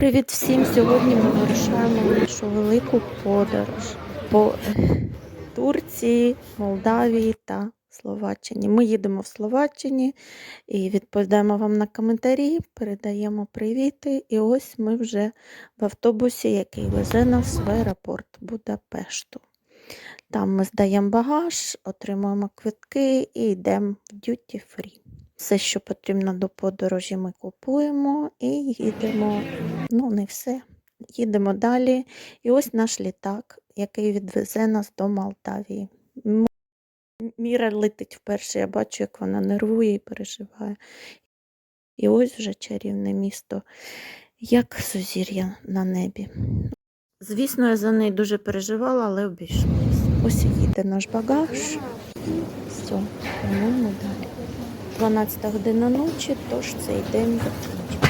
Привіт всім! Сьогодні ми вирушаємо нашу велику подорож по Турції, Молдавії та Словаччині. Ми їдемо в Словаччині і відповідаємо вам на коментарі, передаємо привіти. І ось ми вже в автобусі, який везе нас в аеропорт Будапешту. Там ми здаємо багаж, отримуємо квитки і йдемо в duty free. Все, що потрібно до подорожі, ми купуємо і їдемо. Ну, не все. Їдемо далі. І ось наш літак, який відвезе нас до Молдавії. Міра летить вперше, я бачу, як вона нервує і переживає. І ось вже чарівне місто, як сузір'я на небі. Звісно, я за неї дуже переживала, але обійшлося. Ось їде наш багаж. Все, прямуємо далі. 12 година ночі, тож цей день закінчився.